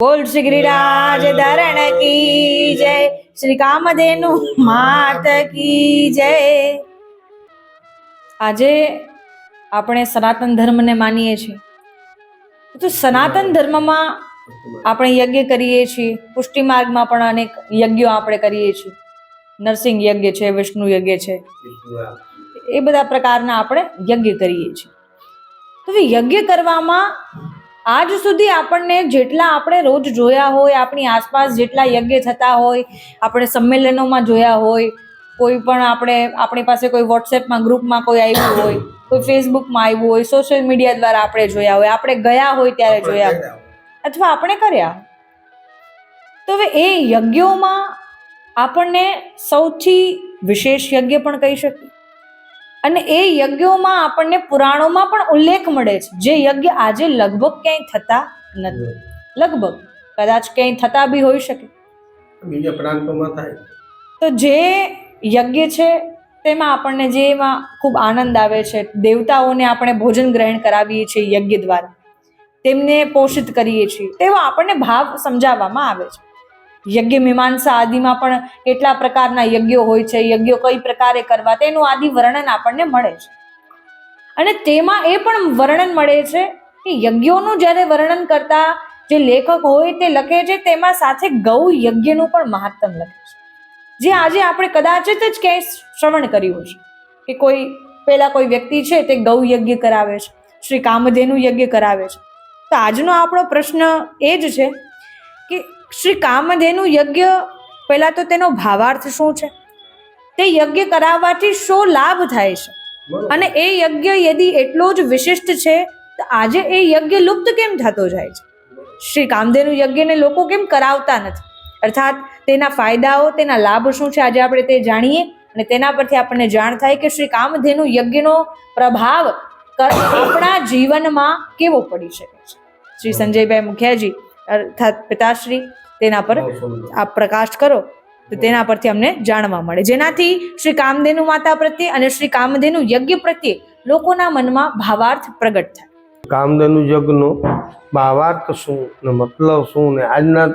બોલ શ્રી ગિરિરાજ ધરણ કી જય. શ્રી કામધેનુ માત કી જય. આજે આપણે સનાતન ધર્મને માનીએ છીએ. તો સનાતન ધર્મમાં આપણે યજ્ઞ કરીએ છીએ. પુષ્ટિ માર્ગમાં પણ અનેક યજ્ઞો આપણે કરીએ છીએ. નરસિંહ યજ્ઞ છે, વિષ્ણુ યજ્ઞ છે. એ બધા પ્રકારના આપણે યજ્ઞ કરીએ છીએ. તો યજ્ઞ કરવામાં આજ સુધી આપણને જેટલા આપણે રોજ જોયા હોય આપણી આસપાસ જેટલા યજ્ઞ થતા હોય આપણે સંમેલનોમાં જોયા હોય કોઈ પણ આપણે આપણી પાસે કોઈ વોટ્સએપમાં ગ્રુપમાં કોઈ આવ્યું હોય કોઈ ફેસબુકમાં આવ્યું હોય સોશિયલ મીડિયા દ્વારા આપણે જોયા હોય આપણે ગયા હોય ત્યારે જોયા હોય અથવા આપણે કર્યા. તો હવે એ યજ્ઞોમાં આપણને સૌથી વિશેષ યજ્ઞ પણ કહી શકીએ. અને એ યજ્ઞોમાં આપણને પુરાણોમાં પણ ઉલ્લેખ મળે છે. જે યજ્ઞ આજે લગભગ ક્યાંય થતા નથી. લગભગ. કદાચ ક્યાંય થતા બી હોઈ શકે. બીજા પ્રાંતોમાં થાય. તો જે યજ્ઞ છે તેમાં આપણને જેમાં ખૂબ આનંદ આવે છે દેવતાઓને આપણે ભોજન ગ્રહણ કરાવીએ છીએ યજ્ઞ દ્વારા. તેમને પોષિત કરીએ છીએ. તેવો આપણને ભાવ સમજાવવામાં આવે છે. યજ્ઞ મીમાંસા આદિમાં પણ કેટલા પ્રકારના યજ્ઞો હોય છે, યજ્ઞો કઈ પ્રકારે કરવા, તેનું આદિ વર્ણન આપણને મળે છે. અને તેમાં એ પણ વર્ણન મળે છે કે યજ્ઞોનું જ્યારે વર્ણન કરતા જે લેખક હોય તે લખે છે, તેમાં સાથે ગૌ યજ્ઞનું પણ મહાત્મ લખે છે. જે આજે આપણે કદાચિત જ ક્યાંય શ્રવણ કર્યું હશે કે કોઈ, પહેલાં કોઈ વ્યક્તિ છે તે ગૌ યજ્ઞ કરાવે છે, શ્રી કામધેનુ યજ્ઞ કરાવે છે. તો આજનો આપણો પ્રશ્ન એ જ છે કે શ્રી કામધેનુ યજ્ઞ પહેલા તો તેનો ભાવાર્થ શું છે? તે યજ્ઞ કરાવવાથી શું લાભ થાય છે? અને એ યજ્ઞ યદિ એટલો જ વિશિષ્ટ છે તો આજે એ યજ્ઞ લુપ્ત કેમ થતો જાય છે? શ્રી કામધેનુ યજ્ઞને લોકો કેમ કરાવતા નથી? અર્થાત તેના ફાયદાઓ તેના લાભ શું છે આજે આપણે તે જાણીએ? અને તેના પરથી આપણને જાણ થાય કે શ્રી કામધેનુ યજ્ઞનો પ્રભાવ આપણા જીવનમાં કેવો પડી શકે છે? શ્રી સંજયભાઈ મુખિયાજી અર્થાત પિતાશ્રી તેના પર આ આપ પ્રકાશ કરો તો તેના પરથી અમને જાણવા મળે. જેનાથી શ્રી કામધેનુ માતા પ્રત્યે અને શ્રી કામધેનુ યજ્ઞ પ્રત્યે લોકોના મનમાં ભાવાર્થ પ્રગટ થાય. કામધેનુ યજ્ઞનો ભાવાર્થ શું ને મતલબ શું ને આજના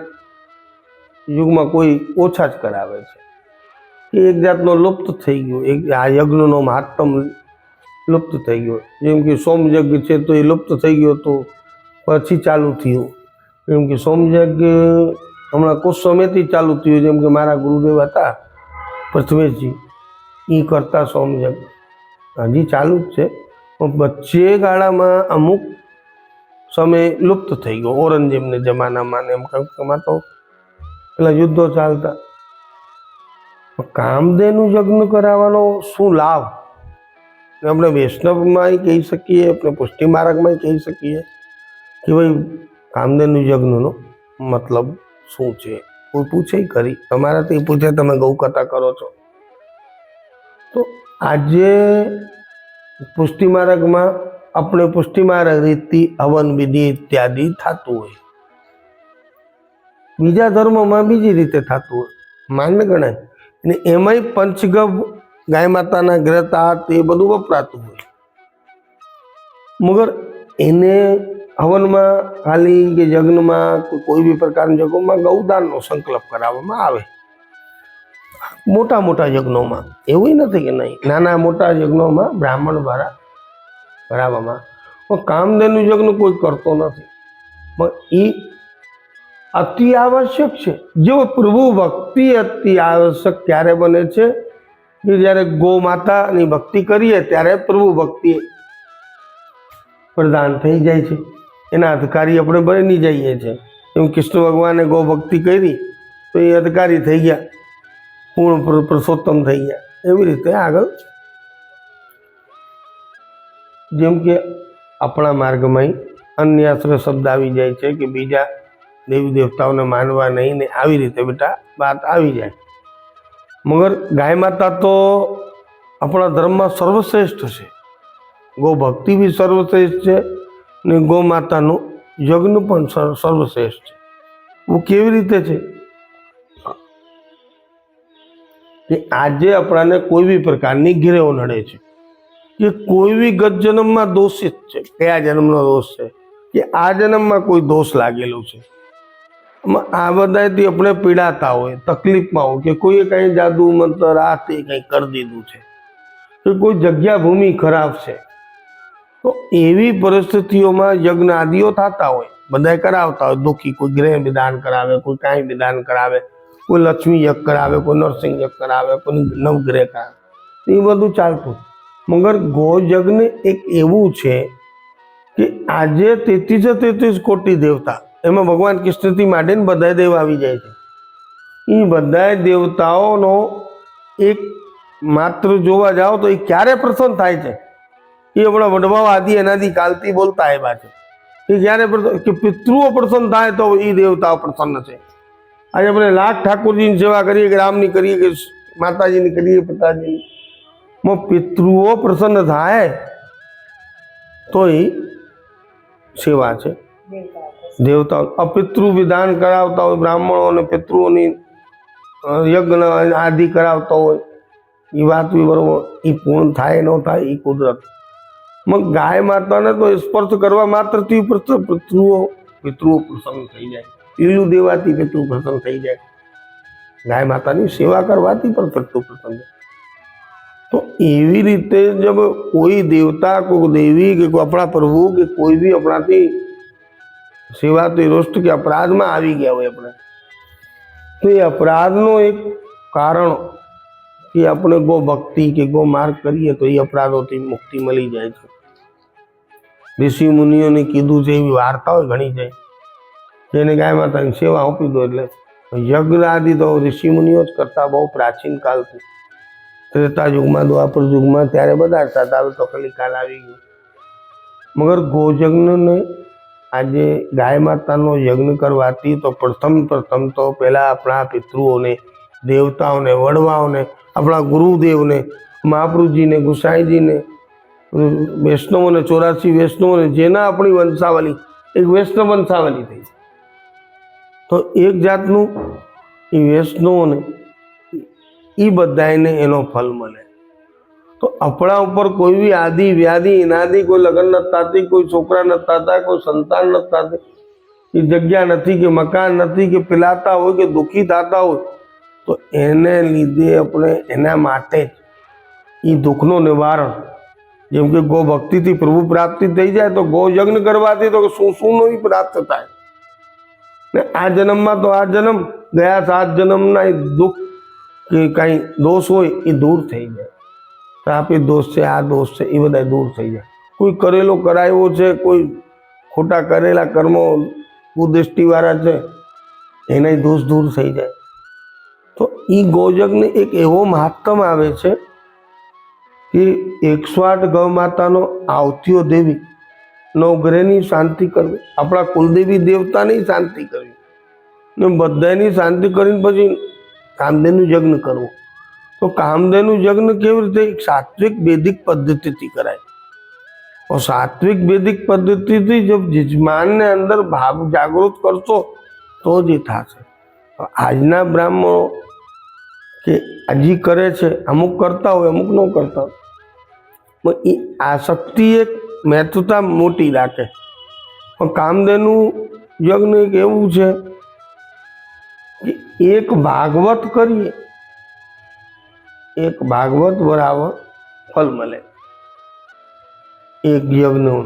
યુગમાં કોઈ ઓછા જ કરાવે છે? એ એક જાતનો લુપ્ત થઈ ગયો. એક આ યજ્ઞનો મહાત્મ લુપ્ત થઈ ગયો. જેમ કે સોમ યજ્ઞ છે તો એ લુપ્ત થઈ ગયો તો પછી ચાલુ થયું. જેમ કે સોમ યજ્ઞ હમણાં કોઈ સમયથી ચાલુ થયું જેમ કે મારા ગુરુદેવ હતા, પૃથ્વીજી એ કરતા સોમ યજ્ઞ હજી, ચાલુ જ છે. પણ વચ્ચે ગાળામાં અમુક સમય લુપ્ત થઈ ગયો, ઔરંગઝેબને જમાનામાં એમ કંઈક તો પેલા યુદ્ધો ચાલતા. કામદેવનું યજ્ઞ કરાવવાનો શું લાભ? આપણે વૈષ્ણવમાં કહી શકીએ, આપણે પુષ્ટિ માર્ગમાંય કહી શકીએ કે ભાઈ કામધેનુ યજ્ઞનો મતલબ શું છે? કોઈ પૂછે કરી તમારાથી પૂછે તમે ગૌકથા કરો છો. તો આજે પુષ્ટિ માર્ગમાં આપણે પુષ્ટિ માર્ગ રીતિ હવન વિધિ ઇત્યાદિ થતું હોય. બીજા ધર્મોમાં બીજી રીતે થતું હોય. માન્ય ગણાય. અને એમાંય પંચગભ ગાય માતાના ગ્રતા તે બધું વપરાતું હોય. મગર એને હવનમાં ખાલી કે યજ્ઞમાં કે કોઈ બી પ્રકારના યજ્ઞોમાં ગૌદાનનો સંકલ્પ કરાવવામાં આવે. મોટા મોટા યજ્ઞોમાં, એવું નથી કે નહીં, નાના મોટા યજ્ઞોમાં બ્રાહ્મણ દ્વારા કરાવવામાં પણ કામધેનુ યજ્ઞ કોઈ કરતો નથી. પણ એ અતિ આવશ્યક છે. જો પ્રભુ ભક્તિ અતિ આવશ્યક ક્યારે બને છે કે જ્યારે ગો માતાની ભક્તિ કરીએ ત્યારે પ્રભુ ભક્તિ પ્રદાન થઈ જાય છે. એના અધિકારી આપણે બની જઈએ છીએ એમ કૃષ્ણ ભગવાને ગૌ ભક્તિ કરી, તો એ અધિકારી થઈ ગયા. પૂર્ણ પુર- પુરુષોત્તમ થઈ ગયા. એવી રીતે આગળ જેમ કે આપણા માર્ગમાં અન્ય આશ્રય શબ્દ આવી જાય છે કે બીજા દેવી દેવતાઓને માનવા નહીં ને આવી રીતે બેટા વાત આવી જાય. મગર ગાય માતા તો આપણા ધર્મમાં સર્વશ્રેષ્ઠ છે. ગો ભક્તિ બી સર્વશ્રેષ્ઠ છે. ને ગૌમાતાનું યજ્ઞ પણ સર્વશ્રેષ્ઠ છે. હું કેવી રીતે છે? કે આજે આપણાને કોઈ બી પ્રકારની ઘેરેવો નડે છે. કે કોઈ બી ગત જન્મમાં દોષિત છે. કયા જન્મનો દોષ છે? કે આ જન્મમાં કોઈ દોષ લાગેલો છે? આ બધાથી આપણે પીડાતા હોય, તકલીફમાં હોય, કે કોઈએ કંઈ જાદુ, મંતર, આ તે કંઈ કરી દીધું છે. કે કોઈ જગ્યા ભૂમિ ખરાબ છે. તો એવી પરિસ્થિતિઓમાં યજ્ઞ આદિઓ થતા હોય, બધાય કરાવતા હોય, દુઃખી, કોઈ ગ્રહ નિદાન કરાવે, કોઈ કાંઈ નિદાન કરાવે, કોઈ લક્ષ્મી યજ્ઞ કરાવે, કોઈ નરસિંહ યજ્ઞ કરાવે, કોઈ નવગ્રહ કરાવે. એ બધું ચાલતું. મગર ગોયજ્ઞ એક એવું છે કે આજે તેત્રીસે તેત્રીસ કોટી દેવતા, એમાં ભગવાન કૃષ્ણથી માંડીને બધા દેવ આવી જાય છે. એ બધા દેવતાઓનો એક માત્ર જોવા જાઓ તો એ ક્યારે પ્રસન્ન થાય છે? એ આપણા વડવાઓ આદિ એનાથી કાલથી બોલતા આવ્યા છે. એ જ્યારે કે પિતૃઓ પ્રસન્ન થાય તો એ દેવતાઓ પ્રસન્ન છે. આજે આપણે લાખ ઠાકોરજીની સેવા કરીએ કે રામની કરીએ કે માતાજીની કરીએ પિતાજીની. માં પિતૃઓ પ્રસન્ન થાય તો એ સેવા છે. દેવતાઓ અપિતૃ વિધાન કરાવતા હોય, બ્રાહ્મણો અને પિતૃઓની યજ્ઞ આદિ કરાવતા હોય, એ વાત બરોબર એ પૂર્ણ થાય ન થાય એ કુદરત મગ ગાય માતાને તો સ્પર્શ કરવા માત્રથી પિતૃઓ પિતૃઓ પ્રસન્ન થઈ જાય. પીળું દેવાથી પિતૃ પ્રસન્ન થઈ જાય. ગાય માતાની સેવા કરવાથી પણ પિતૃ પ્રસન્ન તો એવી રીતે જબ કોઈ દેવતા, કોઈ દેવી કે કોઈ આપણા પ્રભુ કે કોઈ બી આપણાથી સેવા તો રોષ્ટ કે અપરાધમાં આવી ગયા હોય આપણે. તો એ અપરાધનો એક કારણ કે આપણે ગો ભક્તિ કે ગો માર્ગ કરીએ તો એ અપરાધોથી મુક્તિ મળી જાય છે. ઋષિ મુનિઓને કીધું છે એવી વાર્તાઓ ઘણી છે. જેને ગાય માતાની સેવા આપી દો એટલે યજ્ઞ આદિ તો ઋષિ મુનિઓ જ કરતા બહુ પ્રાચીન કાળથી. ત્રેતા યુગમાં દ્વાપર યુગમાં ત્યારે બધા હતા, હવે તો ખાલી કાલ આવી ગયું. મગર ગોયજ્ઞને આજે ગાય માતાનો યજ્ઞ કરવાથી તો પ્રથમ પ્રથમ તો પહેલાં આપણા પિતૃઓને, દેવતાઓને, વડવાઓને આપણા ગુરુદેવને, મહાપ્રુજીને, ગુસાઈજીને, વૈષ્ણવોને, ચોરાસી વૈષ્ણવોને, જેના આપણી વંશાવલી, એક વૈષ્ણવ વંશાવલી થઈ તો એક જાતનું એ વૈષ્ણવોને એ બધાને એનો ફલ મળે. તો આપણા ઉપર કોઈ બી આદિ, વ્યાધિ, ઇનાદિ, કોઈ લગ્ન નથી કોઈ છોકરા નથી થતા, કોઈ સંતાન નથી એ જગ્યા નથી કે મકાન નથી કે પિલાતા હોય કે દુઃખી થતા હોય તો એને લીધે આપણે એના માટે જ એ દુઃખનું નિવારણ, જેમ કે ગો ભક્તિથી પ્રભુ પ્રાપ્તિ થઈ જાય તો ગો યજ્ઞ કરવાથી તો શું શું પ્રાપ્ત થાય. ને આ જન્મમાં તો આ જન્મ, ગયા સાત જન્મના દુઃખ કે કાંઈ દોષ હોય એ દૂર થઈ જાય. શ્રાપિત દોષ છે, આ દોષ છે એ બધા દૂર થઈ જાય. કોઈ કરેલો કરાયો છે, કોઈ ખોટા કરેલા કર્મો કુદૃષ્ટિવાળા છે, એનાય દોષ દૂર થઈ જાય. તો એ ગોજગને એક એવો મહાત્મ આવે છે કે એકસો આઠ ગૌ માતાનો આવતીઓ દેવી નવગ્રહની શાંતિ કરવી. આપણા કુલદેવી દેવતાની શાંતિ કરવી. ને બધાની શાંતિ કરીને પછી કામદેવનું યજ્ઞ કરવું. તો કામદેવનું યજ્ઞ કેવી રીતે? એક સાત્વિક વેદિક પદ્ધતિથી કરાય. સાત્વિક વેદિક પદ્ધતિથી જો યજમાનને અંદર ભાવ જાગૃત કરશો તો જ એ થશે. આજના બ્રાહ્મણો કે હજી કરે છે, અમુક કરતા હોય, અમુક ન કરતા હોય. પણ એ આસક્તિ એક મહત્વતા મોટી રાખે. પણ કામધેનું યજ્ઞ એક એવું છે કે એક ભાગવત કરીએ, એક ભાગવત બરાબર ફલ મળે. એક યજ્ઞનું.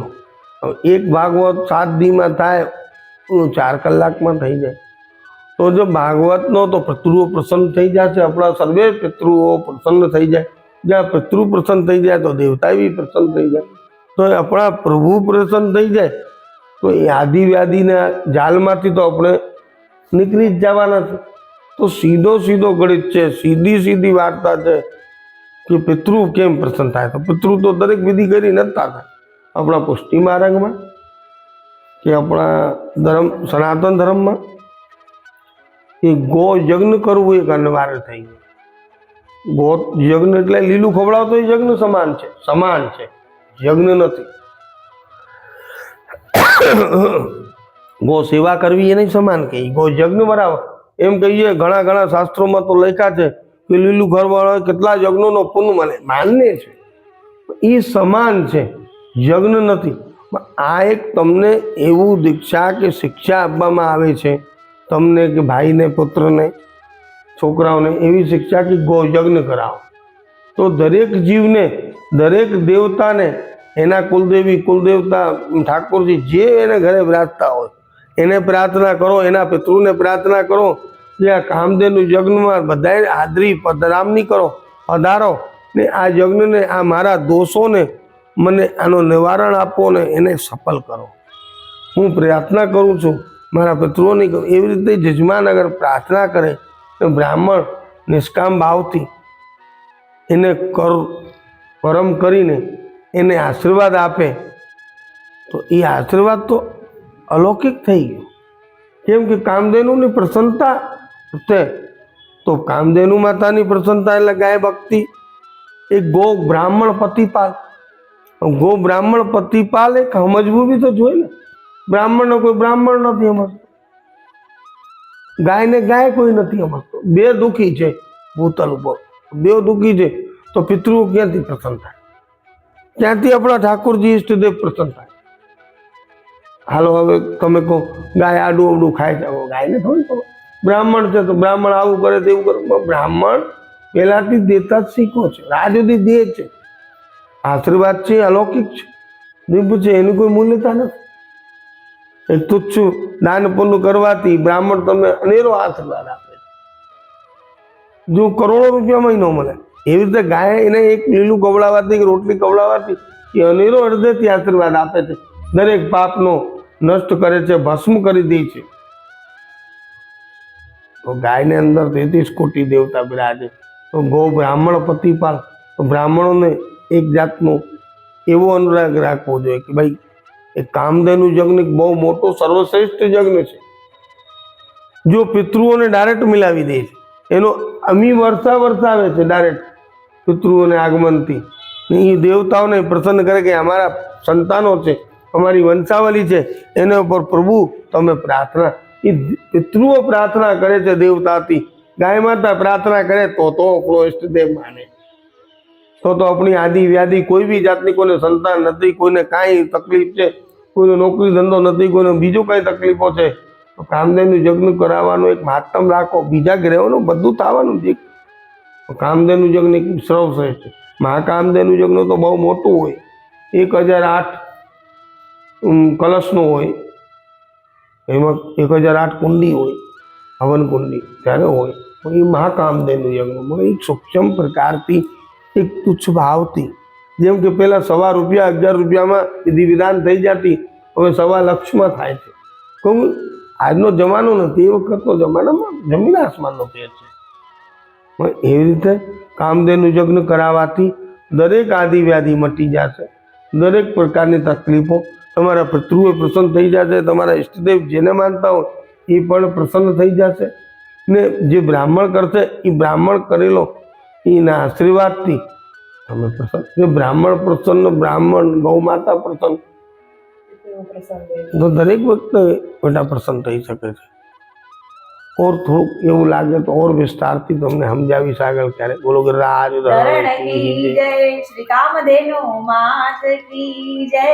એક ભાગવત સાત દીમાં થાય ચાર કલાકમાં થઈ જાય. તો જો ભાગવતનો તો પિતૃઓ પ્રસન્ન થઈ જશે આપણા સર્વે પિતૃઓ પ્રસન્ન થઈ જાય. જ્યાં પિતૃ પ્રસન્ન થઈ જાય તો દેવતા બી પ્રસન્ન થઈ જાય. તો આપણા પ્રભુ પ્રસન્ન થઈ જાય. તો એ આદિ વ્યાધિના જાલમાંથી તો આપણે નીકળી જ જવાના છે. તો સીધો સીધો ગણિત છે, સીધી સીધી વાર્તા છે કે પિતૃ કેમ પ્રસન્ન થાય? તો પિતૃ તો દરેક વિધિ કરી નતા થતા આપણા પુષ્ટિ માર્ગમાં કે આપણા ધર્મ, સનાતન ધર્મમાં? એ ગો યજ્ઞ કરવું એક અનિવાર્ય થઈ ગયું. ગો યજ્ઞ એટલે લીલું ખવડાવતો એ યજ્ઞ સમાન છે સમાન છે, યજ્ઞ નથી. ગો સેવા કરવી એને સમાન કહી ગો યજ્ઞ બરાબર. એમ કહીએ ઘણા ઘણા શાસ્ત્રોમાં તો લખ્યા છે કે લીલું ઘરવાળા કેટલા યજ્ઞોનો પુન મને માન્ય છે. એ સમાન છે, યજ્ઞ નથી. આ એક તમને એવું દીક્ષા કે શિક્ષા આપવામાં આવે છે તમને કે ભાઈને, પુત્રને, છોકરાઓને એવી શિક્ષા કે ગો યજ્ઞ કરાવો. તો દરેક જીવને, દરેક દેવતાને, એના કુલદેવી, કુલદેવતા ઠાકોરજી જે એને ઘરે વ્રાજતા હોય, એને પ્રાર્થના કરો, એના પિતૃને પ્રાર્થના કરો કે આ કામદેવનું યજ્ઞમાં બધાએ હાજરી, પધરામણી કરો, પધારો, ને આ યજ્ઞને, આ મારા દોષોને મને આનો નિવારણ આપો ને એને સફળ કરો. હું પ્રાર્થના કરું છું મારા પિતૃઓની એવી રીતે જજમાન અગર પ્રાર્થના કરે તો બ્રાહ્મણ નિષ્કામ ભાવથી એને કર, પરમ કરીને એને આશીર્વાદ આપે. તો એ આશીર્વાદ તો અલૌકિક થઈ ગયો. કેમ કે કામધેનુની પ્રસન્નતા છે. તો કામધેનુ માતાની પ્રસન્નતા એટલે ગાય ભક્તિ. એ ગો બ્રાહ્મણ પતિપાલ. ગો બ્રાહ્મણ પતિપાલ એક સમજવું બી તો જોઈએ ને. બ્રાહ્મણનો કોઈ બ્રાહ્મણ નથી સમજતો ગાયને ગાય કોઈ નથી સમજતો બે દુઃખી છે ભૂતલ ઉપર. બે દુઃખી છે તો પિતૃઓ ક્યાંથી પ્રસન્ન થાય? ક્યાંથી આપણા ઠાકોરજી ઈષ્ટદેવ પ્રસન્ન થાય? હાલો, હવે તમે કહો, ગાય આડું અવડું ખાય છે? ગાયને થોડી કહો બ્રાહ્મણ છે તો બ્રાહ્મણ આવું કરે તેવું કરે. બ્રાહ્મણ પહેલાંથી દેતા જ શીખો છે. રાજ સુધી દે છે. આશીર્વાદ છે, અલૌકિક છે. દિવ્ય છે એની કોઈ મૂલ્યતા નથી? તુચ્છ દાન પુણ્ય કરવાથી બ્રાહ્મણ તમને અનેરો આશીર્વાદ આપે. જો કરોડો રૂપિયા મહિનો મળે. એવી રીતે ગાય એને એક લીલું કવડાવવાથી કે રોટલી કવડાવવાથી એ અનેરો અડધેથી આશીર્વાદ આપે છે. દરેક પાપનો નષ્ટ કરે છે, ભસ્મ કરી દે છે. તો ગાયને અંદર તેત્રીસ કોટી દેવતા બિરાજે તો ગૌ બ્રાહ્મણ પતિપાલ, તો બ્રાહ્મણોને એક જાતનો એવો અનુરાગ રાખવો જોઈએ કે ભાઈ એ કામધેનુ યજ્ઞ બહુ મોટો સર્વશ્રેષ્ઠ યજ્ઞ છે. જો પિતૃઓને ડાયરેક્ટ મિલાવી દે છે, એનો અમી વર્ષા વરસાવે છે ડાયરેક્ટ પિતૃઓને આગમનથી. એ દેવતાઓને પ્રસન્ન કરે કે અમારા સંતાનો છે, અમારી વંશાવલી છે, એના ઉપર પ્રભુ તમે પ્રાર્થના. એ પિતૃઓ પ્રાર્થના કરે છે દેવતાથી. ગાય માતા પ્રાર્થના કરે તો તો આપણો ઈષ્ટદેવ માને. તો તો આપણી આદિ વ્યાધિ કોઈ બી જાતની કોઈને સંતાન નથી, કોઈને કાંઈ તકલીફ છે કોઈને નોકરી ધંધો નથી, કોઈને બીજું કંઈ તકલીફો છે, તો કામધેનું યજ્ઞ કરાવવાનું એક મહાત્તમ રાખો. બીજા ગ્રહોનું બધું થવાનું જ કામદેવનું યજ્ઞ એક સર્વશ્રેષ્ઠ છે. મહાકામધેનું યજ્ઞ તો બહુ મોટું હોય. એક હજાર આઠ કલશનું હોય. એમાં એક હજાર આઠ કુંડી હોય, હવન કુંડી ત્યારે હોય પણ એ મહાકામધેનું યજ્ઞ પણ એક સૂક્ષ્મ પ્રકારથી એક તુચ્છ ભાવથી, જેમ કે પહેલાં સવા રૂપિયા, અગિયાર રૂપિયામાં વિધિ વિધાન થઈ જતી હવે સવા લક્ષમાં થાય છે. કહું આજનો જમાનો નથી, એ વખતનો જમાનામાં જમીન આસમાનનો ફેર છે. એવી રીતે કામધેનું યજ્ઞ કરાવવાથી દરેક આદિવ્યાધિ મટી જશે. દરેક પ્રકારની તકલીફો તમારા પિતૃએ પ્રસન્ન થઈ જશે, તમારા ઈષ્ટદેવ જેને માનતા હોય એ પણ પ્રસન્ન થઈ જશે. ને જે બ્રાહ્મણ કરશે, એ બ્રાહ્મણ કરેલો એના આશીર્વાદથી તમે પ્રસન્ન બ્રાહ્મણ પ્રસન્ન, બ્રાહ્મણ ગૌ માતા પ્રસન્ન તો દરેક વખતે બેટા પ્રસન્ન થઈ શકે છે. ઓર થોડુંક એવું લાગે તો ઓર વિસ્તારથી તમને સમજાવીશ આગળ ક્યારે? બોલો કે રાજ ધરણ જય શ્રી કામધેનુ માત કી જય.